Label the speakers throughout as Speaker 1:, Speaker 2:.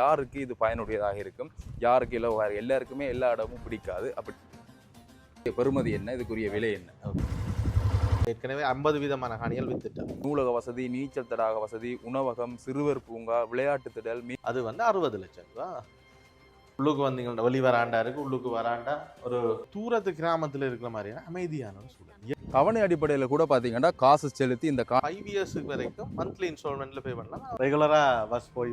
Speaker 1: யாருக்கு இது பயனுடையதாக இருக்கும்? யாருக்கு இல்லை எல்லாருக்குமே எல்லா இடமும் பிடிக்காது. அப்படி பெறுமதி என்ன? இதுக்குரிய விலை என்ன?
Speaker 2: ஏற்கனவே ஐம்பது விதமான காணிகள் வித்துட்டோம்
Speaker 1: நூலக வசதி நீச்சல் தடாக வசதி உணவகம் சிறுவர் பூங்கா விளையாட்டு திடல்
Speaker 2: அது வந்து அறுபது லட்சம் ரூபா. உள்ளுக்கு வந்தீங்கன்னா வெளி வராண்டா இருக்கு உள்ளுக்கு வராண்டா ஒரு தூரத்து கிராமத்துல இருக்கிற மாதிரியான அமைதியான ஒரு சூழல்.
Speaker 1: கவனை அடிப்படையில் கூட பார்த்தீங்கன்னா காசு செலுத்தி இந்த
Speaker 2: ஃபைவ் இயர்ஸுக்கு வரைக்கும் மந்த்லி இன்ஸ்டால்மெண்ட்ல பே பண்ணலாம். ரெகுலரா பஸ் போய்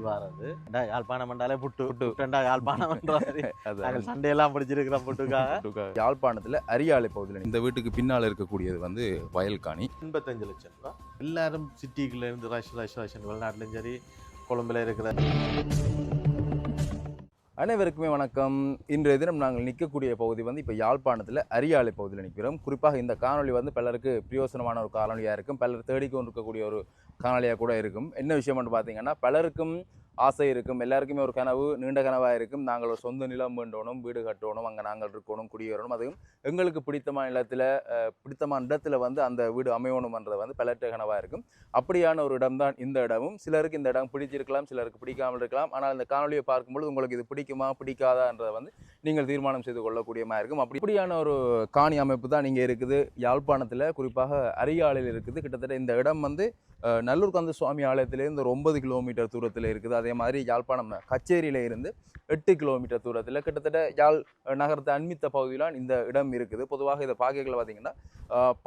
Speaker 2: ஏண்டா, யாழ்ப்பாணம் பண்ணாலே புட்டு.
Speaker 1: புட்டு.
Speaker 2: புட்டுண்டா யாழ்ப்பாணம் பண்றாரு நாங்கள் சண்டையெல்லாம் பிடிச்சிருக்கிறோம் புட்டுக்காக.
Speaker 1: யாழ்ப்பாணத்தில் அரியாலை பகுதியில் இந்த வீட்டுக்கு பின்னால் இருக்கக்கூடியது வந்து வயல்காணி.
Speaker 2: எண்பத்தஞ்சு லட்சம் ரூபா. எல்லாரும் சிட்டிக்குள்ள இருந்து ரஷ் ரஷ் ரஷ் வெளிநாட்டுலயும் சரி கொழும்புல இருக்கிற
Speaker 1: அனைவருக்குமே வணக்கம். இன்றைய தினம் நாங்கள் நிற்கக்கூடிய பகுதி வந்து இப்போ யாழ்ப்பாணத்தில் அரியாலை பகுதியில் நிற்கிறோம். குறிப்பாக இந்த காணொளி வந்து பலருக்கு பிரயோசனமான ஒரு காணொலியாக இருக்கும். பலர் தேடிக்கொண்டு இருக்கக்கூடிய ஒரு காணொலியாக கூட இருக்கும். என்ன விஷயம்னு பார்த்தீங்கன்னா பலருக்கும் ஆசை இருக்கும். எல்லாருக்குமே ஒரு கனவு நீண்ட கனவாக இருக்கும். நாங்கள் ஒரு சொந்த நிலம் வேண்டணும் வீடு கட்டணும் அங்கே நாங்கள் இருக்கணும் குடியேறணும் அதுவும் எங்களுக்கு பிடித்தமான இடத்துல பிடித்தமான இடத்துல வந்து அந்த வீடு அமையணுமன்றது வந்து பலர்கிட்ட கனவாக இருக்கும். அப்படியான ஒரு இடம்தான் இந்த இடமும். சிலருக்கு இந்த இடம் பிடிச்சிருக்கலாம் சிலருக்கு பிடிக்காமல் இருக்கலாம். ஆனால் இந்த காணொலியை பார்க்கும்பொழுது உங்களுக்கு இது பிடிக்குமா பிடிக்காதான்றதை வந்து நீங்கள் தீர்மானம் செய்து கொள்ளக்கூடியமாக இருக்கும். அப்படி இப்படியான ஒரு காணி அமைப்பு தான் இங்கே இருக்குது. யாழ்ப்பாணத்தில் குறிப்பாக அரியாலையில் இருக்குது. கிட்டத்தட்ட இந்த இடம் வந்து நல்லூர் கந்த சுவாமி ஆலயத்திலேருந்து ஒரு ஒன்பது கிலோமீட்டர் தூரத்தில் இருக்குது. அதே மாதிரி யாழ்ப்பாணம் கச்சேரியில் இருந்து எட்டு கிலோமீட்டர் தூரத்தில் கிட்டத்தட்ட யாழ் நகரத்தை அண்மித்த பகுதியிலாம் இந்த இடம் இருக்குது. பொதுவாக இதை பார்க்கல பார்த்தீங்கன்னா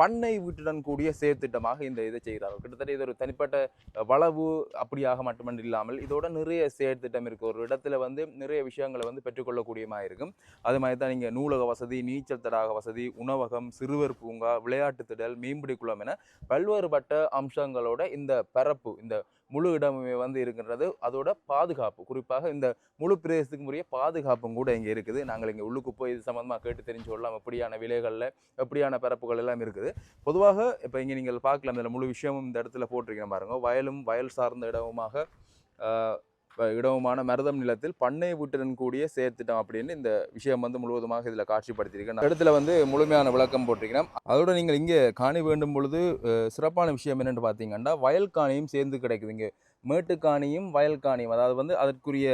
Speaker 1: பண்ணை வீட்டுடன் கூடிய செயற்திட்டமாக இந்த இதை செய்கிறார்கள். கிட்டத்தட்ட இது ஒரு தனிப்பட்ட வளவு அப்படியாக மட்டுமன்றி இல்லாமல் இதோட நிறைய செயற்திட்டம் இருக்குது ஒரு இடத்துல வந்து நிறைய விஷயங்களை வந்து பெற்றுக்கொள்ளக்கூடியமாக இருக்கும். அது மாதிரி தான் நீங்கள் நூலக வசதி நீச்சல் தடாக வசதி உணவகம் சிறுவர் பூங்கா விளையாட்டு திடல் மீன்பிடி குளம் என பல்வேறுபட்ட அம்சங்களோட இந்த பரப்பு இந்த முழு இடமுமே வந்து இருக்கின்றது. அதோட பாதுகாப்பு குறிப்பாக இந்த முழு பிரதேசத்துக்கு உரிய பாதுகாப்பும் கூட இங்கே இருக்குது. நாங்கள் இங்கே உள்ளுக்கு போய் இது சம்மந்தமாக கேட்டு தெரிஞ்சு கொள்ளலாம். எப்படியான விலைகளில் எப்படியான பரப்புகள் எல்லாம் இருக்குது. பொதுவாக இப்போ இங்கே நீங்கள் பார்க்கலாம் இந்த முழு விஷயமும் இந்த இடத்துல போட்டிருக்கீங்க பாருங்க. வயலும் வயல் சார்ந்த இடமுமாக இடமுமான மருதம் நிலத்தில் பண்ணை வீட்டுடன் கூடிய சேர்த்துட்டோம் அப்படின்னு இந்த விஷயம் வந்து முழுவதுமாக இதில் காட்சிப்படுத்தியிருக்கேன் இடத்துல வந்து முழுமையான விளக்கம் போட்டிருக்கிறேன். அதோட நீங்கள் இங்கே காணி வேண்டும் பொழுது சிறப்பான விஷயம் என்னென்னு பார்த்தீங்கன்னா வயல் காணியும் சேர்ந்து கிடைக்குது இங்கே மேட்டுக்காணியும் வயல் காணியும் அதாவது வந்து அதற்குரிய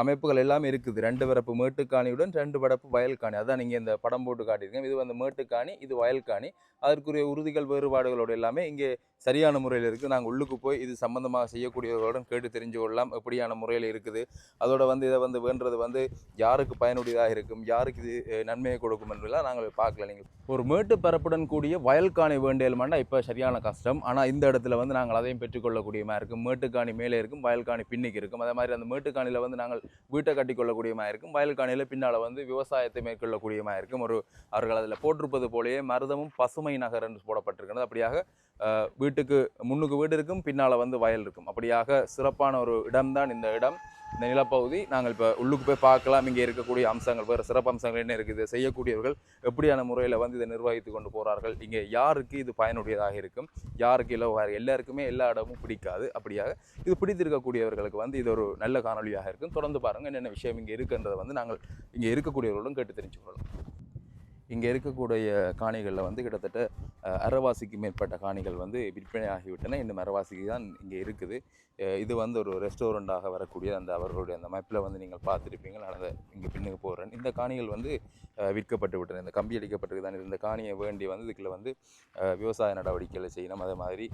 Speaker 1: அமைப்புகள் எல்லாமே இருக்குது. ரெண்டு பரப்பு மேட்டுக்காணியுடன் ரெண்டு பரப்பு வயல்காணி. அதான் நீங்கள் இந்த படம் போட்டு காட்டியிருக்கேன் இது வந்து மேட்டுக்காணி இது வயல்காணி. அதற்குரிய உறுதிகள் வேறுபாடுகளோடு எல்லாமே இங்கே சரியான முறையில் இருக்குது. நாங்கள் உள்ளுக்கு போய் இது சம்பந்தமாக செய்யக்கூடியவர்களுடன் கேட்டு தெரிஞ்சு கொள்ளலாம். எப்படியான முறையில் இருக்குது. அதோட வந்து இதை வந்து வேண்டது வந்து யாருக்கு பயனுடையதாக இருக்கும்? யாருக்கு இது நன்மையை கொடுக்கும் என்றெல்லாம் நாங்கள் பார்க்கல. நீங்கள் ஒரு மேட்டு பரப்புடன் கூடிய வயல்காணி வேண்டியல்மாண்டா இப்போ சரியான கஷ்டம். ஆனால் இந்த இடத்துல வந்து நாங்கள் அதையும் பெற்றுக்கொள்ளக்கூடியமாக இருக்கும். மேட்டுக்காணி மேலே இருக்கும் வயல்காணி பின்னுக்கு இருக்கும். அதே மாதிரி அந்த மேட்டுக்காணியில் வந்து நாங்கள் வீட்டை கட்டிக்கொள்ளக்கூடியமாக இருக்கும். வயல் காணியில் பின்னால் வந்து விவசாயத்தை மேற்கொள்ளக்கூடியமாக இருக்கும். ஒரு அவர்கள் அதில் போட்டிருப்பது போலேயே மருதமும் பசுமை நகர் என்று போடப்பட்டிருக்கிறது. அப்படியாக அஹ், வீட்டுக்கு முன்னுக்கு வீடு இருக்கும் பின்னால் வந்து வயல் இருக்கும். அப்படியாக சிறப்பான ஒரு இடம்தான் இந்த இடம். இந்த நிலப்பகுதி நாங்கள் இப்போ உள்ளுக்கு போய் பார்க்கலாம். இங்கே இருக்கக்கூடிய அம்சங்கள் வேறு சிறப்பு அம்சங்கள் என்ன இருக்குது? செய்யக்கூடியவர்கள் எப்படியான முறையில் வந்து இதை நிர்வகித்து கொண்டு போகிறார்கள் இங்கே யாருக்கு இது பயனுடையதாக இருக்கும்? யாருக்கு இல்லை வேறு எல்லாருக்குமே எல்லா இடமும் பிடிக்காது அப்படியாக இது பிடித்திருக்கக்கூடியவர்களுக்கு வந்து இது ஒரு நல்ல காணொலியாக இருக்கும். தொடர்ந்து பாருங்கள் என்னென்ன விஷயம் இங்கே இருக்குன்றதை வந்து நாங்கள் இங்கே இருக்கக்கூடியவர்களுடன் கேட்டு தெரிஞ்சுக்கொள்ளலாம் இங்கே இருக்கக்கூடிய காணிகளில் வந்து கிட்டத்தட்ட அரைவாசிக்கு மேற்பட்ட காணிகள் வந்து விற்பனை ஆகிவிட்டன. இன்னும் அரைவாசிக்கு தான் இங்கே இருக்குது. இது வந்து ஒரு ரெஸ்டாரண்ட்டாக வரக்கூடிய அந்த அவர்களுடைய அந்த மேப்பில் வந்து நீங்கள் பார்த்துருப்பீங்க. நான் அதை இங்கே பின்னுக்கு போகிறேன் இந்த காணிகள் வந்து விற்கப்பட்டு விட்டன. இந்த கம்பி அடிக்கப்பட்டு தான். இந்த காணியை வேண்டி வந்து இதுக்குள்ள வந்து விவசாய நடவடிக்கைகளை செய்யணும். அதே மாதிரி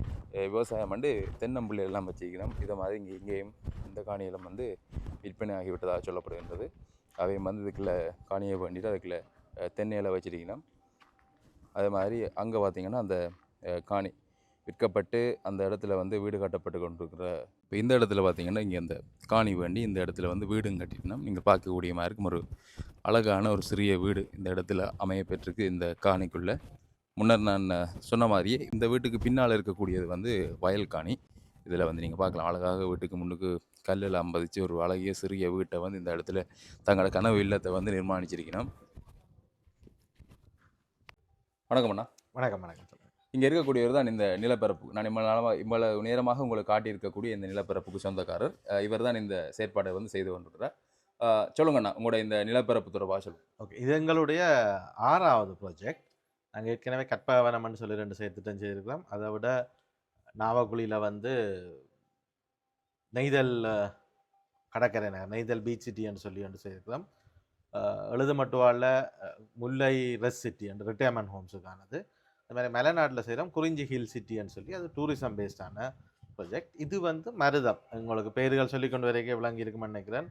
Speaker 1: விவசாயம் வந்து தென்னம்பிள்ளை எல்லாம் வச்சுக்கணும். இதை மாதிரி இங்கே இங்கேயும் இந்த காணிகளும் வந்து விற்பனை ஆகிவிட்டதாக சொல்லப்படுகின்றது. அவையும் வந்து இதுக்குள்ள காணியை வேண்டிட்டு அதுக்குள்ள தென்னையில் தென்னை இலை அதே மாதிரி அங்கே பார்த்திங்கன்னா அந்த காணி விற்கப்பட்டு அந்த இடத்துல வந்து வீடு கட்டப்பட்டு கொண்டிருக்கிற இப்போ இந்த இடத்துல பார்த்தீங்கன்னா இங்கே அந்த காணி வேண்டி இந்த இடத்துல வந்து வீடும் கட்டிட்டோம் நீங்கள் பார்க்கக்கூடிய மாதிரி இருக்கும் ஒரு அழகான ஒரு சிறிய வீடு இந்த இடத்துல அமைய பெற்றிருக்கு இந்த காணிக்குள்ளே. முன்னர் நான் சொன்ன மாதிரியே இந்த வீட்டுக்கு பின்னால் இருக்கக்கூடியது வந்து வயல் காணி. இதில் வந்து நீங்கள் பார்க்கலாம். அழகாக வீட்டுக்கு முன்னுக்கு கல்லில் அம்பதிச்சு ஒரு அழகிய சிறிய வீட்டை வந்து இந்த இடத்துல தங்களோட கனவு இல்லத்தை வந்து நிர்மாணிச்சிருக்கணும். வணக்கம் அண்ணா.
Speaker 2: வணக்கம் வணக்கம்
Speaker 1: இங்கே இருக்கக்கூடியவர் தான் இந்த நிலப்பரப்பு. நான் இவ்வளவு நாளமாக இவ்வளவு நேரமாக உங்களுக்கு காட்டியிருக்கக்கூடிய இந்த நிலப்பரப்புக்கு சொந்தக்காரர். இவர் தான் இந்த செயற்பாடை வந்து செய்து கொண்டிருக்கிறார். சொல்லுங்கண்ணா உங்களோட இந்த நிலப்பரப்பு தொடர்பாக சொல்லுங்க.
Speaker 2: ஓகே இது எங்களுடைய ஆறாவது ப்ராஜெக்ட் நாங்கள் ஏற்கனவே கற்பவனம்னு சொல்லி ரெண்டு செயற்திட்டம் செய்திருக்கிறோம் அதை விட நாவக்குழியில் வந்து நெய்தல் கடற்கரை நகர் நெய்தல் பீச் சிட்டி என்று சொல்லி ஒன்று செய்திருக்கிறோம் எழுதுமட்டுவாளில் முல்லை ரெஸ் சிட்டி அண்ட் ரிட்டையர்மெண்ட் ஹோம்ஸுக்கானது அது மாதிரி மலைநாட்டில் செய்கிறோம் குறிஞ்சி ஹில் சிட்டின்னு சொல்லி அது டூரிசம் பேஸ்டான ப்ராஜெக்ட் இது வந்து மருதம். உங்களுக்கு பேர்கள் சொல்லிக்கொண்டு வரைக்கும் விளங்கி இருக்குமென்னு நினைக்கிறேன்.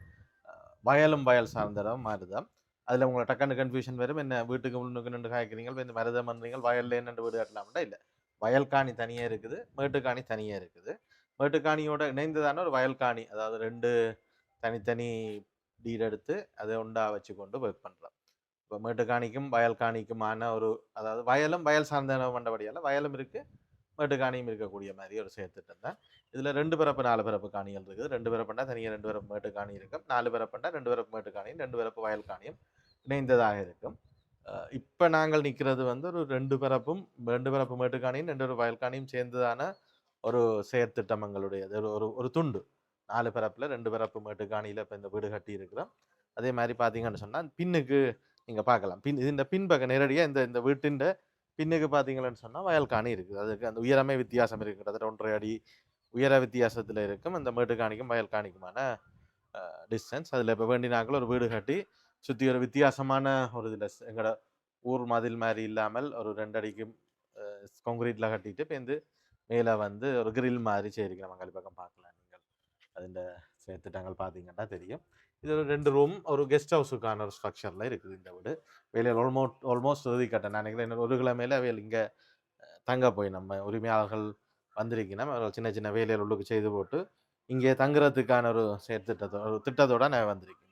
Speaker 2: வயலும் வயல் சார்ந்த இடம் மருதம். அதில் உங்களை டக்குன்னு கன்ஃபியூஷன் வரும். என்ன வீட்டுக்கு முன்னுக்கு நின்று காய்க்கிறீங்க இந்த மருதம் பண்ணுறீங்க வயலில் நின்று வீடு கட்டலாம்டா? இல்லை. வயல்காணி தனியாக இருக்குது. மேட்டுக்காணி தனியாக இருக்குது. மேட்டுக்காணியோட இணைந்ததான ஒரு வயல்காணி அதாவது ரெண்டு தனித்தனி டீட் எடுத்து அதை உண்டா வச்சு கொண்டு ஒர்க் பண்ணுறோம் இப்போ மேட்டுக்காணிக்கும் வயல் காணிக்குமான ஒரு அதாவது வயலும் வயல் சார்ந்த மண்டபடியால் வயலும் இருக்குது மேட்டுக்காணியும் இருக்கக்கூடிய மாதிரி ஒரு சேர்த்துட்டம் தான். இதில் ரெண்டு பிறப்பு நாலு பிறப்பு காணிகள் இருக்குது. ரெண்டு பிறப்புண்டா தனியாக ரெண்டு பிறப்பு மேட்டுக்காணி இருக்கும். நாலு பிறப்புண்டா ரெண்டு பிறப்பு மேட்டுக்காணியும் ரெண்டு பிறப்பு வயல் காணியும் இணைந்ததாக இருக்கும். இப்போ நாங்கள் நிற்கிறது வந்து ஒரு ரெண்டு பிறப்பும் ரெண்டு பிறப்பு மேட்டுக்காணியும் ரெண்டு பிறப்பு வயல்காணியும் சேர்ந்ததான ஒரு செயற்திட்டம் எங்களுடையது. ஒரு ஒரு ஒரு துண்டு. நாலு பிறப்பில் ரெண்டு பிறப்பு மேட்டுக்காணியில் இப்போ இந்த வீடு கட்டி இருக்கிறோம் அதே மாதிரி பார்த்தீங்கன்னு சொன்னால் பின்னுக்கு நீங்கள் பார்க்கலாம் பின் இந்த பின்பக்கம் நேரடியாக இந்த இந்த வீட்டின் பின்னுக்கு பார்த்தீங்கன்னு சொன்னால் வயல்காணி இருக்குது. அதுக்கு அந்த உயரமே வித்தியாசம் இருக்குது. கிட்டத்தட்ட ஒன்றரை அடி உயர வித்தியாசத்தில் இருக்கும். அந்த மேட்டுக்காணிக்கும் வயல்காணிக்குமான டிஸ்டன்ஸ் அதில் இப்போ வேண்டினாக்கள் ஒரு வீடு கட்டி சுற்றி ஒரு வித்தியாசமான ஒரு இதில் எங்களோட ஊர் மதில் மாதிரி இல்லாமல் ஒரு ரெண்டு அடிக்கும் கான்கிரீட்டில் கட்டிட்டு இப்போ இந்த மேலே வந்து ஒரு கிரில் மாதிரி செய்திருக்கிறோம் மங்களி பக்கம் பார்க்கலாம் அதில் சேர்த்துட்டாங்கள் பார்த்தீங்கன்னா தெரியும் இது ஒரு ரெண்டு ரூம் ஒரு கெஸ்ட் ஹவுஸுக்கான ஒரு ஸ்ட்ரக்சரில் இருக்குது இந்த வீடு வேலையில் ஆல்மோஸ்ட் ஆல்மோஸ்ட் இறுதி கட்டேன் நினைக்கிறேன் இன்னொரு ஒரு கிழமையில வேலை இங்கே தங்க போய் நம்ம உரிமையாளர்கள் வந்திருக்கணும் அவர்கள் சின்ன சின்ன வேலைகள் உள்ளுக்கு செய்து போட்டு இங்கே தங்குறதுக்கான ஒரு செயற்திட்டத்தோ ஒரு திட்டத்தோட நான் வந்திருக்கேன்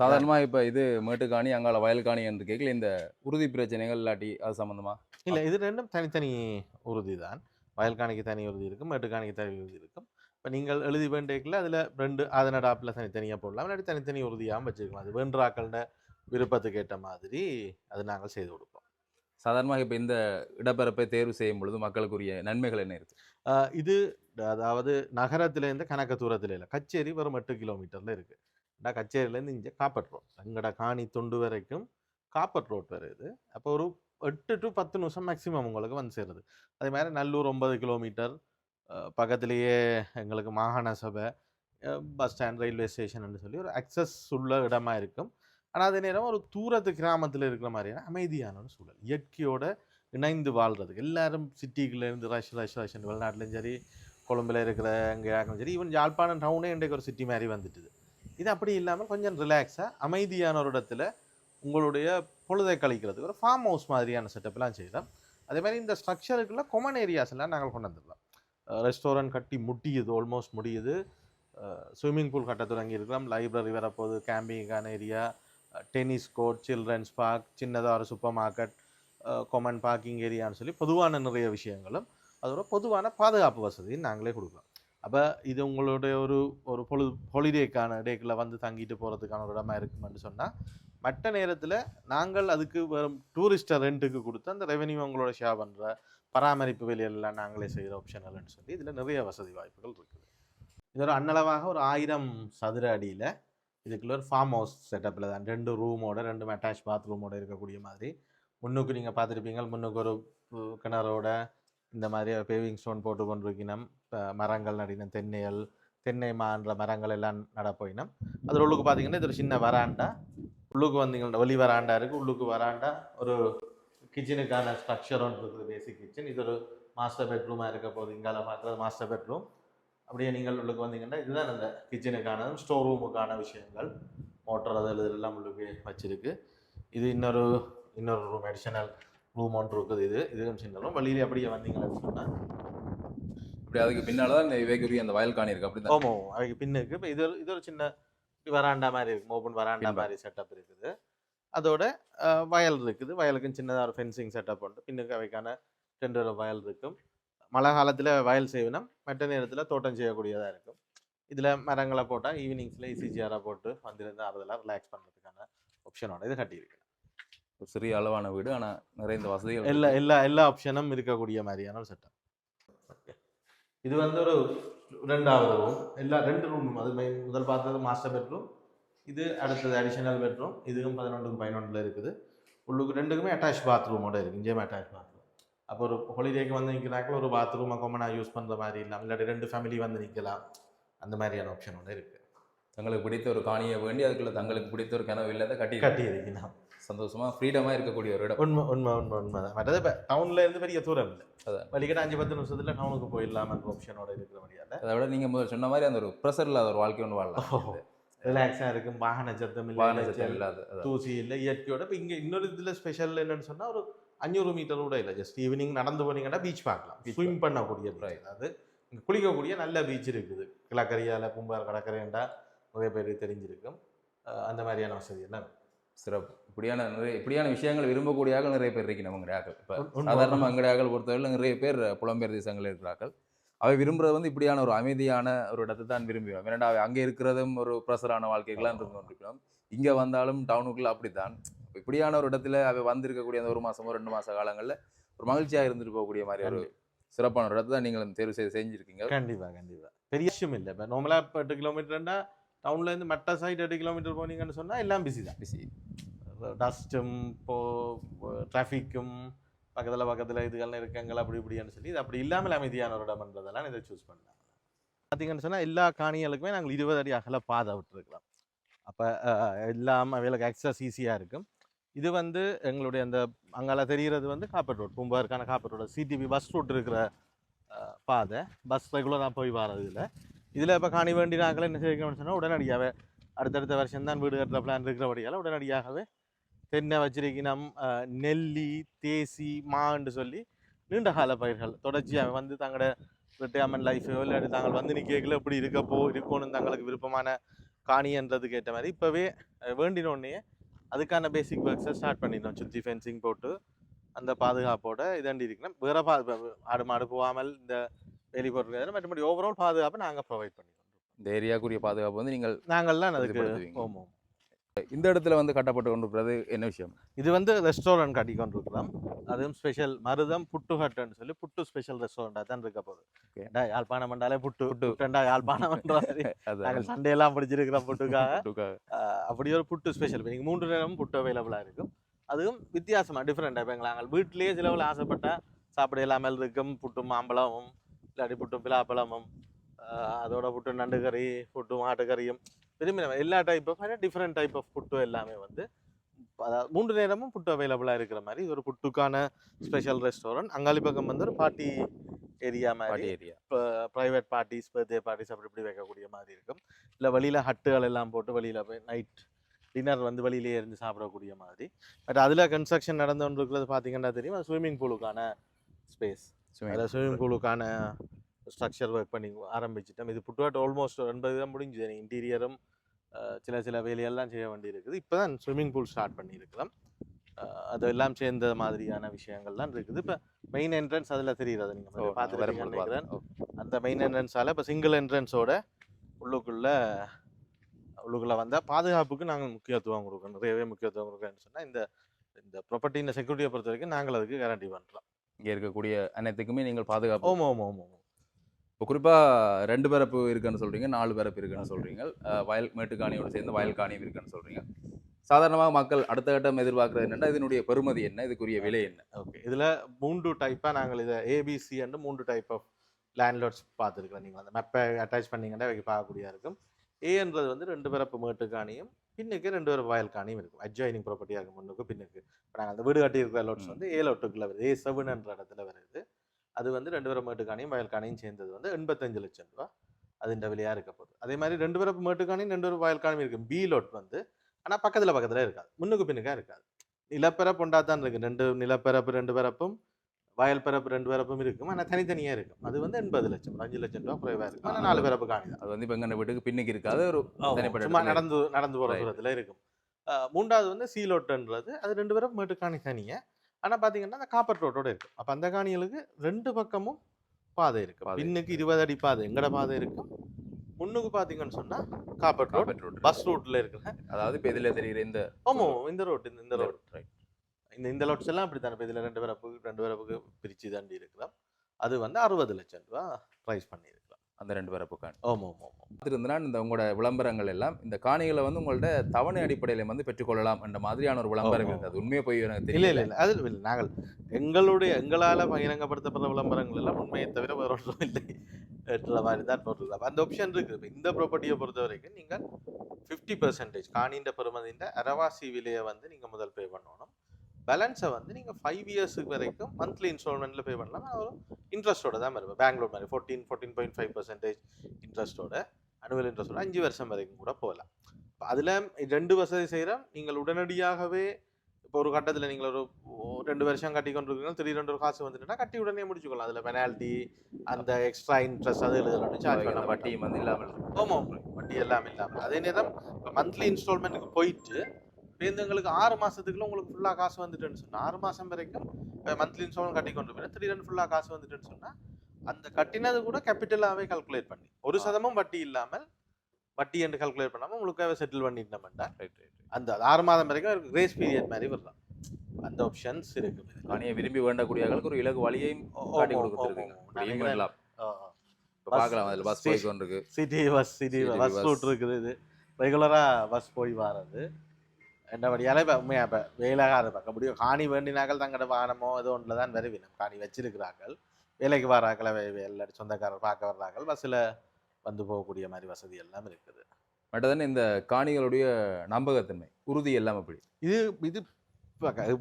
Speaker 1: சாதாரணமாக இப்போ இது மேட்டுக்காணி அங்கால வயல்காணி என்று கேட்கல இந்த உறுதி பிரச்சனைகள் இல்லாட்டி அது சம்மந்தமா
Speaker 2: இல்லை இது ரெண்டும் தனித்தனி உறுதி தான் வயல்காணிக்கு தனி உறுதி இருக்கும் மேட்டுக்காணிக்கு தனி உறுதி இருக்கும் இப்போ நீங்கள் எழுதி வேண்டியக்கில் அதில் ரெண்டு அதனடாப்பில் தனித்தனியாக போடலாம். இல்லாட்டி தனித்தனி உறுதியாகவும் வச்சுருக்கலாம் அது வேண்டாக்களோட விருப்பத்துக்கு ஏற்ற மாதிரி அது நாங்கள் செய்து கொடுப்போம்.
Speaker 1: சாதாரணமாக இப்போ இந்த இடப்பெறப்பை தேர்வு செய்யும் பொழுது மக்களுக்குரிய நன்மைகள் என்ன இருக்கு?
Speaker 2: ஆஹ் இது அதாவது நகரத்துலேருந்து கணக்க தூரத்தில் இல்லை. கச்சேரி வெறும் எட்டு கிலோமீட்டரில் இருக்குது நான் கச்சேரியிலேருந்து இங்கே காப்பட் ரோட். எங்கட காணி தொண்டு வரைக்கும் காப்பட் ரோட் வருது அப்போ ஒரு எட்டு டு பத்து நிமிஷம் மேக்ஸிமம் உங்களுக்கு வந்து சேருது. அதே மாதிரி நல்லூர் ஒன்பது கிலோமீட்டர் பக்கத்துலேயே எங்களுக்கு மாகாண சபை பஸ் ஸ்டாண்ட் ரயில்வே ஸ்டேஷன் சொல்லி ஒரு அக்சஸ் உள்ள இடமா இருக்கும். ஆனால் அதே நேரம் ஒரு தூரத்து கிராமத்தில் இருக்கிற மாதிரியான அமைதியான ஒரு சூழல். இயற்கையோட இணைந்து வாழ்றதுக்கு. எல்லாரும் சிட்டிக்குள்ளேருந்து ரஷ் ரஷ் ரஷ் வெளிநாட்டிலையும் சரி கொழும்பில் இருக்கிற எங்கேயாக்கும் சரி ஈவன் யாழ்ப்பாணம் டவுனே இன்றைக்கு ஒரு சிட்டி மாதிரி வந்துட்டுது. இது அப்படி இல்லாமல் கொஞ்சம் ரிலாக்ஸாக அமைதியான ஒரு இடத்துல உங்களுடைய பொழுதை கழிக்கிறதுக்கு ஒரு ஃபார்ம் ஹவுஸ் மாதிரியான செட்டப்லாம் செய்கிறோம் அதே மாதிரி இந்த ஸ்ட்ரக்சருக்குள்ள கொமன் ஏரியாஸ் எல்லாம் நாங்கள் கொண்டு வந்துடலாம். ரெஸ்டாரண்ட் கட்டி முடியுது ஆல்மோஸ்ட் முடியுது. ஸ்விம்மிங் பூல் கட்ட தொடங்கி இருக்கலாம் லைப்ரரி வரப்போகுது கேம்பிங்கான area tennis court children's park சின்னதாக ஒரு சூப்பர் மார்க்கெட் கொமன் பார்க்கிங் ஏரியான்னு சொல்லி பொதுவான நிறைய விஷயங்களும் அதோட பொதுவான பாதுகாப்பு வசதியும் நாங்களே கொடுக்குறோம். அப்போ இது உங்களுடைய ஒரு ஒரு பொழுது ஹாலிடேக்கான டேக்கில் வந்து தங்கிட்டு போகிறதுக்கான ஒரு இடமா இருக்குமென்னு சொன்னால் மற்ற நேரத்தில் நாங்கள் அதுக்கு வெறும் டூரிஸ்ட்டை ரெண்ட்டுக்கு கொடுத்து அந்த ரெவென்யூ உங்களோட ஷேர் பண்ணுற பராமரிப்பு வேலையெல்லாம் நாங்களே செய்கிற ஆப்ஷனல்னு சொல்லி இதில் நிறைய வசதி வாய்ப்புகள் இருக்குது. இது ஒரு அன்னளவாக ஒரு ஆயிரம் சதுர அடியில் இதுக்குள்ள ஒரு ஃபார்ம் ஹவுஸ் செட்டப்பில் தான். ரெண்டு ரூமோட ரெண்டு அட்டாச் பாத்ரூமோட இருக்கக்கூடிய மாதிரி. முன்னுக்கு நீங்கள் பார்த்துருப்பீங்க முன்னுக்கு ஒரு கிணறோட இந்த மாதிரி பேவிங் ஸ்டோன் போட்டு கொண்டிருக்கணும் மரங்கள் நடினம் தென்னைகள் தென்னை மான்ற மரங்கள் எல்லாம் நடப்போயினம். அதில் உள்ளுக்கு பார்த்தீங்கன்னா இது ஒரு சின்ன வராண்டா. உள்ளுக்கு வந்தீங்கன்னா வெளி வராண்டா இருக்குது உள்ளுக்கு வராண்டா ஒரு கிச்சனுக்கான ஸ்ட்ரக்சர் ஒன்று இருக்குது பேசிக் கிச்சன் இது ஒரு மாஸ்டர் பெட்ரூமாக இருக்க போகுது இங்கால பார்க்குறது மாஸ்டர் பெட்ரூம் அப்படியே நீங்கள் உள்ளுக்கு வந்தீங்கன்னா இதுதான் அந்த கிச்சனுக்கானதும் ஸ்டோர் ரூமுக்கான விஷயங்கள். மோட்டர் அது இதெல்லாம் உள்ளுக்கு வச்சிருக்கு. இது இன்னொரு இன்னொரு ரூம் அடிஷனல் ரூம் ஒன்று இருக்குது இது. இதுவும் சின்ன ரூம் வெளியில அப்படியே வந்தீங்கன்னு சொன்னால்
Speaker 1: இப்படி அதுக்கு பின்னால தான் இந்த இவைக்குரிய அந்த வயல்காணி இருக்கு. அப்படி
Speaker 2: ஓமோ அவைக்கு பின்னுக்கு. இப்போ இது ஒரு இது ஒரு சின்ன வராண்டா மாதிரி இருக்கு. ஓப்பன் வராண்டா. மாதிரி செட்டப் இருக்குது. அதோட வயல் இருக்குது. வயலுக்கும் சின்னதாக ஒரு ஃபென்சிங் செட்டப் உண்டு. பின்னுக்கு அவைக்கான ரெண்டு வயல் இருக்கும். மழை காலத்தில் வயல் செய்வினம். மற்ற நேரத்தில் தோட்டம் செய்யக்கூடியதாக இருக்கும். இதில் மரங்களை போட்டால் ஈவினிங்ஸில் ஈஸிஜியாராக போட்டு வந்திருந்து ஆறுதலாக ரிலாக்ஸ் பண்ணுறதுக்கான ஆப்ஷனோட இது கட்டியிருக்கு
Speaker 1: ஒரு சிறிய அளவான வீடு ஆனா நிறைந்த வசதிகள்
Speaker 2: எல்லா. எல்லா எல்லா ஆப்ஷனும் இருக்கக்கூடிய மாதிரியான ஒரு செட்டப் இது வந்து ஒரு ரெண்டாவது ரூம் எல்லா ரெண்டு ரூமும் அது முதல் பார்த்தது மாஸ்டர் பெட்ரூம் இது அடுத்தது அடிஷனல் பெட்ரூம் இதுவும் பதினொன்றுக்கு பதினொன்றில் இருக்குது. உள்ளுக்கு ரெண்டுக்குமே அட்டாச் பாத்ரூமோட இருக்குது இங்கேயுமே அட்டாச் பாத்ரூம் அப்போ ஒரு ஹாலிடேக்கு வந்து நிற்கிறாக்கள் ஒரு பாத்ரூமை கொமனாக யூஸ் பண்ணுற மாதிரி இல்லாமல் இல்லாட்டி ரெண்டு ஃபேமிலி வந்து நிற்கலாம். அந்த மாதிரியான ஆப்ஷனோட இருக்குது
Speaker 1: தங்களுக்கு பிடித்த ஒரு காணியை வேண்டி அதுக்குள்ள தங்களுக்கு பிடித்த ஒரு கனவு இல்லாத கட்டி
Speaker 2: கட்டி இருக்கணும்.
Speaker 1: சந்தோஷமா ஃப்ரீடமா இருக்கக்கூடிய ஒரு இடம்.
Speaker 2: உண்மை உண்மை உண்மை உண்மை தான். மற்றது இப்போ டவுன்ல இருந்து பெரிய தூரம் இல்லை.
Speaker 1: அதான்.
Speaker 2: வழிகிட்ட அஞ்சு பத்து நிமிஷத்துல டவுனுக்கு போயிடலாமன்ற ஆப்ஷனோட இருக்கிற வழியால
Speaker 1: அதை விட நீங்க முதல்ல சொன்ன மாதிரி அந்த ஒரு ப்ரெஷர் இல்லாத ஒரு வாழ்க்கை ஒன்று வாழலாம்.
Speaker 2: ரிலாக்ஸா இருக்கும் வாகன சத்தம் இல்லை. தூசி இல்லை இயற்கையோட. இப்போ இங்கே இன்னொரு இதில் ஸ்பெஷல் என்னன்னு சொன்னா ஒரு அஞ்சூறு மீட்டர் கூட இல்லை. ஜஸ்ட் ஈவினிங் நடந்து போனீங்கன்னா பீச் பார்க்கலாம். ஸ்விம் பண்ணக்கூடிய. அதாவது இங்கே குளிக்கக்கூடிய நல்ல பீச் இருக்குது. கிழக்கரையால பூம்பார் கடற்கரைண்டா நிறைய பேர் தெரிஞ்சிருக்கும். அந்த மாதிரியான வசதி. எல்லாம்
Speaker 1: சிறப்பு. இப்படியான நிறைய இப்படியான விஷயங்கள் விரும்பக்கூடிய ஆட்கள் நிறைய பேர் இருக்கு நம்ம ஆக்கள் இப்போ. சாதாரணமாக எங்களுடைய ஆக்கள் பொறுத்தவரையில் நிறைய பேர் புலம்பெயர் தேசங்கள் இருக்கிறார்கள். அவை விரும்புறது வந்து இப்படியான ஒரு அமைதியான ஒரு இடத்தை தான் விரும்புவோம் ஏன்னா அவை அங்கே இருக்கிறதும் ஒரு ப்ரெஷரான வாழ்க்கைகள்லாம் இருந்து கொண்டிருக்கிறோம். இங்கே வந்தாலும் டவுனுக்குள்ள அப்படித்தான். இப்படியான ஒரு இடத்துல அவை வந்திருக்கக்கூடிய அந்த ஒரு மாசமோ ரெண்டு மாச காலங்களில் ஒரு மகிழ்ச்சியாக இருந்துட்டு போகக்கூடிய மாதிரி ஒரு சிறப்பான ஒரு இடத்தை தான் நீங்கள் தேர்வு செய்து செஞ்சிருக்கீங்க.
Speaker 2: கண்டிப்பா கண்டிப்பா. பெரிய விஷயம் இல்லை. இப்போ நார்மலா இப்போ எட்டு கிலோமீட்டர்னா டவுன்ல இருந்து மெட்ட சைடு எட்டு கிலோமீட்டர் போனீங்கன்னு சொன்னா எல்லாம் பிஸி தான்.
Speaker 1: பிஸி
Speaker 2: டஸ்ட்டும் இப்போ டிராஃபிக்கும் பக்கத்தில் பக்கத்தில் இதுகள்லாம் இருக்கங்கள் அப்படி இப்படின்னு சொல்லி இது அப்படி இல்லாமல் அமைதியான ஒரு இடம்ன்றதெல்லாம் இதை சூஸ் பண்ணலாம் பார்த்தீங்கன்னு சொன்னால் எல்லா காணிகளுக்குமே நாங்கள் இருபது அடி அகல பாதை விட்டுருக்கலாம் அப்போ எல்லாம் அவைகளுக்கு ஆக்சஸ் ஈஸியாக இருக்கும். இது வந்து எங்களுடைய அந்த அங்கால தெரிகிறது வந்து copper road பூம்பாருக்கான copper road CDB bus route இருக்கிற பாதை. பஸ் ரெகுலராக போய் வர்றது இதில் இதில் இப்போ காணி வேண்டி நாங்களே என்ன செய்யணும்னு சொன்னால் உடனடியாகவே அடுத்தடுத்த வருஷம் தான் வீடு கட்டுற பிளான் இருக்கிறபடியால் உடனடியாகவே தென்னை வச்சிருக்கணும் நெல்லி தேசி மான்னு சொல்லி நீண்ட கால பயிர்கள். தொடர்ச்சியாக வந்து தங்களோட ரிட்டையர்மெண்ட் லைஃபோ இல்லாட்டி தாங்கள் வந்து நிற்கல எப்படி இருக்கப்போ இருக்கணும் தங்களுக்கு விருப்பமான காணின்றதுக்கு ஏற்ற மாதிரி இப்போவே வேண்டினோடனே அதுக்கான பேசிக் ஒர்க்ஸை ஸ்டார்ட் பண்ணிடணும். சுற்றி ஃபென்சிங் போட்டு அந்த பாதுகாப்போட இதாண்டி இருக்கணும். வேற பா ஆடு மாடு போகாமல் இந்த வேலி போட்டுருக்காது மற்றபடி ஓவரால் பாதுகாப்பை நாங்கள் ப்ரொவைட் பண்ணிடுறோம்
Speaker 1: இந்த ஏரியாக்குரிய பாதுகாப்பு வந்து நீங்கள்
Speaker 2: நாங்கள்லாம் அதுக்கு
Speaker 1: உறுதிப்படுத்துவீங்க. இந்த இடத்துல வந்து கட்டப்பட்டு கொண்டிருக்கிறது என்ன விஷயம்?
Speaker 2: இது வந்து ரெஸ்டாரண்ட் கட்டி கொண்டிருக்கிறோம். அதுவும் ஸ்பெஷல் மருதம் புட்டு ஹட்டுன்னு சொல்லி புட்டு ஸ்பெஷல் ரெஸ்டாரண்டாக தான் இருக்க போகுது. யாழ்ப்பாணம் பண்ணாலே புட்டு.
Speaker 1: புட்டு.
Speaker 2: புட்டுண்டா யாழ்ப்பாணம் நாங்கள் சண்டையெல்லாம் பிடிச்சிருக்கிறோம் புட்டுக்காக. அப்படி ஒரு புட்டு ஸ்பெஷல். நீங்கள் மூன்று நேரமும் புட்டு அவைலபிளாக இருக்கும். அதுவும் வித்தியாசமாக டிஃப்ரெண்டாக இப்போ நாங்கள் வீட்டிலேயே சிலவில் ஆசைப்பட்டா சாப்பிட இல்லாமல் இருக்கும். புட்டும் மாம்பழமும் இல்லாட்டி புட்டும் பிலாப்பழமும் அதோட புட்டு நண்டு கறி புட்டு மாட்டுக்கறியும் விரும்பி நம்ம எல்லா type of different type of food எல்லாமே வந்து அதாவது மூன்று நேரமும் புட்டு அவைலபிளாக இருக்கிற மாதிரி ஒரு புட்டுக்கான ஸ்பெஷல் ரெஸ்டாரண்ட் அங்காளி பக்கம் வந்து ஒரு பார்ட்டி ஏரியா மாதிரி
Speaker 1: area
Speaker 2: private parties birthday parties அப்படி இப்படி வைக்கக்கூடிய மாதிரி இருக்கும். இல்லை வெளியில் ஹட்டுகள் எல்லாம் போட்டு வெளியில் போய் நைட் டின்னர் வந்து வெளியிலே இருந்து சாப்பிடக்கூடிய மாதிரி. பட் அதில் கன்ஸ்ட்ரக்ஷன் நடந்து கொண்டு இருக்கிறது பார்த்தீங்கன்னா தெரியும் அது ஸ்விம்மிங் பூலுக்கான ஸ்பேஸ் அதில் ஸ்விம்மிங் பூலுக்கான ஸ்ட்ரக்சர் ஒர்க் பண்ணி ஆரம்பிச்சிட்டோம். இது புட்டுவாட் ஆல்மோஸ்ட் எண்பது தான் முடிஞ்சுது. இன்டீரியரும் சில சில வேலையெல்லாம் செய்ய வேண்டியிருக்குது இப்போ தான் ஸ்விம்மிங் பூல் ஸ்டார்ட் பண்ணியிருக்கிறோம். அஹ் அதெல்லாம் சேர்ந்த மாதிரியான விஷயங்கள்லாம் இருக்குது. இப்போ மெயின் என்ட்ரன்ஸ் அதில் தெரியுறது நீங்கள் நினைக்கிறேன். அந்த மெயின் என்ட்ரன்ஸால் இப்போ சிங்கிள் என்ட்ரன்ஸோட உள்ளுக்குள்ள உள்ளுக்குள்ள வந்தால் பாதுகாப்புக்கு நாங்கள் முக்கியத்துவம் கொடுக்கணும். நிறையவே முக்கியத்துவம் கொடுக்கணும்னு சொன்னால் இந்த இந்த ப்ராப்பர்ட்டியின் செக்யூரிட்டியை பொறுத்த வரைக்கும் நாங்கள் அதுக்கு கேரண்டி பண்ணுறோம்
Speaker 1: இங்க இருக்கக்கூடிய அனைத்துக்குமே நீங்கள் பாதுகாப்பு
Speaker 2: ஓமோ ஓமோ ஓமோ
Speaker 1: இப்போ குறிப்பா ரெண்டு பிறப்பு இருக்குன்னு சொல்றீங்க நாலு பிறப்பு இருக்குன்னு சொல்றீங்க. அஹ் வயல் மேட்டுக்காணியோட சேர்ந்து வயல் காணியும் இருக்குன்னு சொல்றீங்க. சாதாரணமாக மக்கள் அடுத்த கட்டம் எதிர்பார்க்கறது என்னன்னா இதனுடைய பெருமதி என்ன? இதுக்குரிய விலை என்ன?
Speaker 2: ஓகே. இதில் மூன்று டைப்பாக நாங்கள் இதை ஏபிசி அண்டு மூன்று டைப் ஆஃப் லேண்ட்லார்ட்ஸ் பார்த்துருக்குறோம். நீங்கள் அந்த மெப்பை அட்டாச் பண்ணீங்கன்னா வைக்க பார்க்கக்கூடியா இருக்கும். ஏன்றது வந்து ரெண்டு பிறப்பு மேட்டுக்காணியும் பின்னுக்கு ரெண்டு பேர் வயல் காணியும் இருக்கும் அட்ஜாயினிங் ப்ராப்பர்ட்டியாக இருக்கும் முன்னுக்கு பின்னுக்கு. இப்போ நாங்கள் அந்த வீடு கட்டியிருக்கிற லோட்ஸ் வந்து ஏ லோட்டுக்குள்ள வருது. ஏ செவன்ன்ற இடத்துல வருது. அது வந்து ரெண்டு பேரும் மேட்டுக்காணியும் வயல் காணியும் சேர்ந்தது வந்து எண்பத்தஞ்சு லட்சம் ரூபா. அதுன்ற விலையாக இருக்க போகுது. அதே மாதிரி ரெண்டு பிறப்பு மேட்டுக்காணியும் ரெண்டு பேரும் வயல் காணியும் இருக்கும் பி லோட் வந்து ஆனால் பக்கத்தில் பக்கத்தில் இருக்காது. முன்னுக்கு பின்னுக்கா இருக்காது. நிலப்பரப்பு உண்டா தான் இருக்கு. ரெண்டு நிலப்பரப்பு ரெண்டு பிறப்பும் வயல் பிறப்பு ரெண்டு பிறப்பும் இருக்கும். ஆனால் தனித்தனியாக இருக்கும். அது வந்து எண்பது லட்சம் அஞ்சு லட்சம் ரூபா குறைவாக இருக்கும். ஆனால் நாலு பிறப்பு காணி
Speaker 1: அது வந்து இப்போ எங்கள் வீட்டுக்கு பின்னுக்கு இருக்காது. ஒரு
Speaker 2: சும்மா நடந்து நடந்து போகிற. தூரத்தில் இருக்கும். மூன்றாவது வந்து சீலோட்டுன்றது அது ரெண்டு பேரும் மேட்டு காணி தனியாக ஆனால் பார்த்தீங்கன்னா அந்த காப்பர் ரோட்டோட இருக்கும் அப்போ அந்த காணிகளுக்கு ரெண்டு பக்கமும் பாதை இருக்கும்
Speaker 1: பாதை.
Speaker 2: பின்னுக்கு இருபது அடி பாதை எங்கட பாதை இருக்கும் முன்னுக்கு பார்த்தீங்கன்னு சொன்னால் காப்பர் ரோட்.
Speaker 1: road.
Speaker 2: பஸ் ரூட்டில் இருக்கிற
Speaker 1: அதாவது இப்போ இதில் தெரியுற இந்த
Speaker 2: ஆமாம் இந்த ரோட் இந்த இந்த ரோட்.
Speaker 1: right.
Speaker 2: இந்த இந்த லோட்ஸ் எல்லாம் அப்படி தானே இதில் ரெண்டு பிறப்பு ரெண்டு பிறப்புக்கு பிரித்து தாண்டி இருக்கிறோம் அது வந்து அறுபது லட்சம் ரூபா ப்ரைஸ் பண்ணியிருக்கலாம்
Speaker 1: அந்த ரெண்டு பிறப்பு காணி.
Speaker 2: ஆமாம் ஆமாம்
Speaker 1: பார்த்துருந்தனா இந்த உங்களோட விளம்பரங்கள் எல்லாம் இந்த காணிகளை வந்து உங்கள்ட்ட தவணை அடிப்படையில் வந்து பெற்றுக்கொள்ளலாம் என்ற மாதிரியான ஒரு விளம்பரம் அது உண்மையை போய் எனக்கு
Speaker 2: இல்லை
Speaker 1: தெரியல.
Speaker 2: இல்லை இல்லை. அது இல்லை நாங்கள் எங்களுடைய எங்களால் பகிரங்கப்படுத்தப்படுற விளம்பரங்கள் எல்லாம் உண்மையை தவிர வேற ஒன்றும் இல்லை. எட்டுற மாதிரி தான் போட்டுருக்கலாம் அந்த ஆப்ஷன் இருக்குது. இப்ப இந்த ப்ராப்பர்ட்டியை பொறுத்த வரைக்கும் நீங்கள் ஃபிஃப்டி பெர்சன்டேஜ் காணின்ற பெருமதின்ற அரவாசி விலையை வந்து நீங்கள் முதல் பே பண்ணணும். பேலன்ஸை வந்து நீங்கள் ஃபைவ் இயர்ஸுக்கு வரைக்கும் மந்த்லி இன்ஸ்டால்மெண்ட்டில் பே பண்ணலாம். அது ஒரு இன்ட்ரெஸ்ட்டோட தான் இருக்கும் பெங்களூர் மாதிரி fourteen fourteen point five percentage இன்ட்ரெஸ்ட்டோட annual இன்ட்ரெஸ்ட்டோட அஞ்சு வருஷம் வரைக்கும் கூட போகலாம். இப்போ அதில் ரெண்டு வசதி செய்கிறோம் நீங்கள் உடனடியாகவே இப்போ ஒரு கட்டத்தில் நீங்கள் ஒரு ரெண்டு வருஷம் கட்டி கொண்டிருக்கீங்க திடீர் ரெண்டு ஒரு காசு வந்துட்டுனா கட்டி உடனே முடிச்சுக்கலாம். அதில் பெனால்ட்டி அந்த எக்ஸ்ட்ரா இன்ட்ரெஸ்ட் அது எழுதலாம் சார்ஜ் பண்ண வட்டி
Speaker 1: வந்து இல்லாமல்.
Speaker 2: ஆமாம் வட்டி எல்லாம் இல்லாமல். அதே நேரம் இப்போ மந்த்லி இன்ஸ்டால்மெண்ட்டுக்கு போயிட்டு இப்போ எங்களுக்கு ஆறு மாசத்துக்குள்ள உங்களுக்கு ஃபுல்லாக காசு வந்துட்டுன்னு சொன்னால் ஆறு மாசம் வரைக்கும் மந்த்லி இன்ஸ்டால்மெண்ட் கட்டி கொண்டு போய் திடீர்னு ஃபுல்லாக காசு வந்துட்டுன்னு சொன்னால் அந்த கட்டினது கூட கேபிட்டலாகவே கால்குலேட் பண்ணி ஒரு. சதமும் வட்டி இல்லாமல் வட்டி என்று கால்குலேட் பண்ணாமல் உங்களுக்காகவே செட்டில்
Speaker 1: Right, right, right.
Speaker 2: அந்த ஆறு மாதம் வரைக்கும் கிரேஸ் பீரியட் மாதிரி வரலாம் அந்த ஆப்ஷன்ஸ் இருக்கு
Speaker 1: காணியை விரும்பி வேண்டக்கூடியவர்களுக்கு ஒரு இலகு வழியையும் காட்டி கொடுத்துருக்குங்க. பார்க்கலாம் அதில் பஸ் போய் கொண்டிருக்கு
Speaker 2: city bus city bus. Route இருக்குது இது. ரெகுலராக பஸ் போய் வர்றது. என்னபடியால இப்போ உண்மையாக இப்போ வேலைக்கார பார்க்க முடியும் காணி வேண்டினாக்கள் தங்கட வாகனமோ ஏதோ ஒன்றில் தான் வருவினம் காணி வச்சிருக்கிறார்கள். வேலைக்கு வராக்களை எல்லாரும் சொந்தக்காரர் பார்க்க வர்றார்கள். பஸ்ஸில் வந்து போகக்கூடிய மாதிரி வசதி எல்லாம் இருக்குது.
Speaker 1: மற்றதானே இந்த காணிகளுடைய நம்பகத்தன்மை உறுதி எல்லாம் அப்படி
Speaker 2: இது இது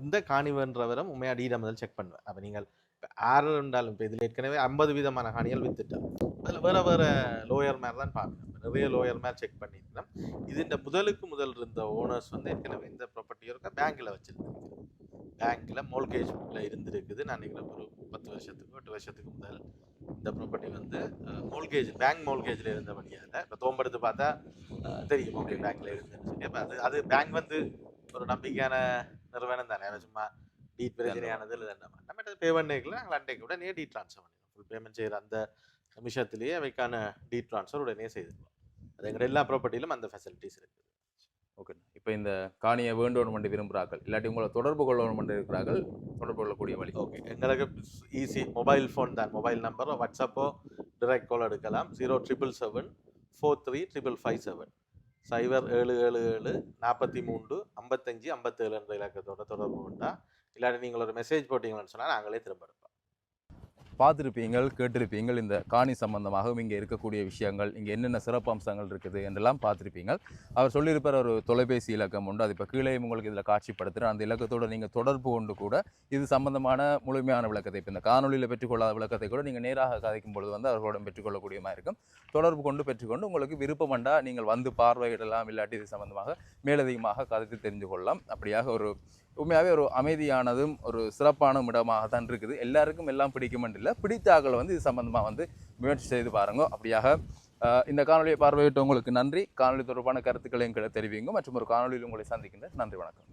Speaker 2: இந்த காணி வேண்டவரும் உண்மையாக டீட முதல் செக் பண்ணுவேன் அப்போ நீங்கள் இப்போ ஆறு இருந்தாலும் இப்போ இதில் ஏற்கனவே ஐம்பது விதமான காணிகள் வித்துட்டோம் அதில் வேற வேற லோயர் மேர் தான் பார்க்கணும். நிறைய லோயர் மேர் செக் பண்ணியிருந்தோம் இது இந்த முதலுக்கு முதல் இருந்த ஓனர்ஸ் வந்து ஏற்கனவே இந்த ப்ராப்பர்ட்டி இருக்க பேங்க்கில் வச்சுருக்காங்க. பேங்க்கில் மோல்கேஜில் இருந்திருக்குது. நான் நினைக்கிறேன் ஒரு பத்து வருஷத்துக்கு எட்டு வருஷத்துக்கு முதல் இந்த ப்ராப்பர்ட்டி வந்து மோல்கேஜ் பேங்க் மோல்கேஜில் இருந்த இருந்தபடியால் இப்போ தோம்பெடுத்து பார்த்தா தெரியும் ஓகே பேங்க்கில் இருந்துன்னு சொல்லி. அப்போ அது அது பேங்க் வந்து ஒரு நம்பிக்கையான நிறுவனம் தானே. சும்மா டீட் பிரச்சனையானது இல்லை நம்ம நம்ம பே பண்ணிக்கல நாங்கள் அன்றைக்கு உடனே டீட் ட்ரான்ஸ்ஃபர் பண்ணிடுவோம் ஃபுல் பேமெண்ட் செய்கிற அந்த நிமிஷத்துலேயே அவைக்கான டீட் ட்ரான்ஸ்ஃபர் உடனே செய்துடுவோம் அது எங்களோட எல்லா ப்ராப்பர்ட்டியிலும் அந்த ஃபெசிலிட்டிஸ் இருக்குது.
Speaker 1: ஓகே இப்போ இந்த காணியை வேண்டும் என்று விரும்புகிறார்கள். இல்லாட்டி உங்களை தொடர்பு கொள்ளணும் என்று இருக்கிறார்கள். தொடர்பு கொள்ளக்கூடிய வழி.
Speaker 2: ஓகே எங்களுக்கு ஈஸி மொபைல் ஃபோன் தான். மொபைல் நம்பரோ வாட்ஸ்அப்போ டிரெக்ட் கால் எடுக்கலாம். Zero triple seven four three triple five seven சைபர் ஏழு ஏழு ஏழு நாற்பத்தி மூன்று ஐம்பத்தஞ்சு ஐம்பத்தேழு என்ற இலக்கத்தோட தொடர்பு கொண்டா இல்லாட்டி நீங்கள் ஒரு மெசேஜ் போட்டிங்கன்னு சொன்னால் நாங்களே திரும்ப
Speaker 1: பார்த்துருப்பீங்கள் கேட்டிருப்பீங்கள் இந்த காணி சம்பந்தமாகவும் இங்கே இருக்கக்கூடிய விஷயங்கள் இங்கே என்னென்ன சிறப்பம்சங்கள் இருக்குது என்றெல்லாம் பார்த்துருப்பீங்கள். அவர் சொல்லியிருப்பார் ஒரு தொலைபேசி இலக்கம் உண்டு. அது இப்போ கீழே உங்களுக்கு இதில் காட்சிப்படுத்துகிறேன் அந்த இலக்கத்தோட நீங்கள் தொடர்பு கொண்டு கூட இது சம்பந்தமான முழுமையான விளக்கத்தை இப்போ இந்த காணொலியில் பெற்றுக்கொள்ளாத விளக்கத்தை கூட நீங்கள் நேராக கதைக்கும் பொழுது வந்து அவர்களுடன் பெற்றுக்கொள்ளக்கூடியமாக இருக்கும். தொடர்பு கொண்டு பெற்றுக்கொண்டு உங்களுக்கு விருப்பமண்டா நீங்கள் வந்து பார்வையிடலாம் இல்லாட்டி இது சம்பந்தமாக மேலதிகமாக கதைத்து தெரிந்து கொள்ளலாம். அப்படியாக ஒரு உண்மையாகவே ஒரு அமைதியானதும் ஒரு சிறப்பான இடமாக தான் இருக்குது. எல்லாருக்கும் எல்லாம் பிடிக்குமென்று இல்லை. பிடித்தாக்கள் வந்து இது சம்மந்தமாக வந்து முயற்சி செய்து பாருங்க. அப்படியாக இந்த காணொலியை பார்வையிட்ட உங்களுக்கு நன்றி. காணொலி தொடர்பான கருத்துக்களை எங்களை தெரிவிங்க மற்றும் ஒரு காணொலியில் உங்களை சந்திக்கின்ற நன்றி வணக்கம்.